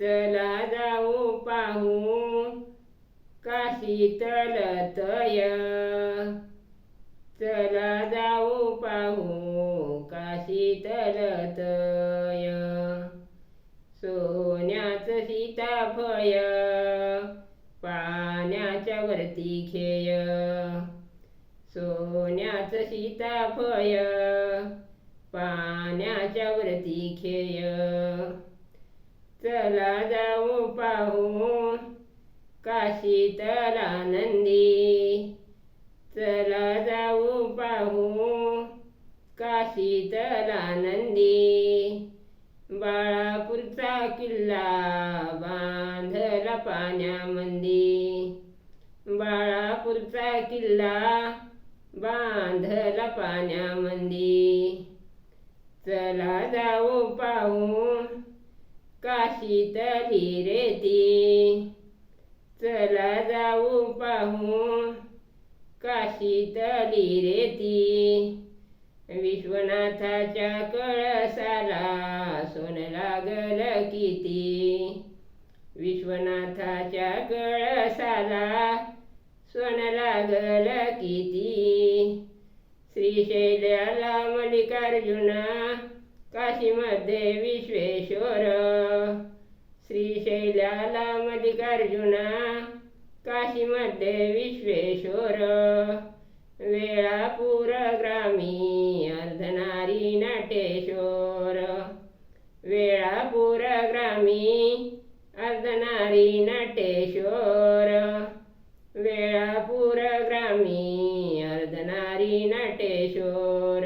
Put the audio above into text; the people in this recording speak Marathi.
चला जाऊ पाहू काशी तलतय चला जाऊ पाहू काशी तलतय सोन्याच सीताफय पाण्याच्या वरती खेय. सोन्याच सीताफय पाण्याच्या वरती खेय. चला जाऊ पाहू काशीतला नंदी चला जाऊ पाहू काशीतला नंदी बाळापूरचा किल्ला बांधला पाण्यामंदी. बाळापूरचा किल्ला बांधला पाण्यामंदी. चला जाऊ पाहू काशीत तली चला जाऊ पाहू काशीत तली विश्वनाथाच्या कळसाला सोन लागल किती. विश्वनाथाच्या कळसाला सोन लागल किती. श्रीशैल्याला मल्लिकार्जुन काशीमध्ये विश्वेश्वर श्रीशैलाला मल्लिकार्जुना काशीमध्ये विश्वेश्वर. वेळापूर ग्रामी अर्धनारी नाटेश्वर. वेळापूर ग्रामी अर्धनारी नाटेश्वर. वेळापूर ग्रामी अर्धनारी नाटेश्वर.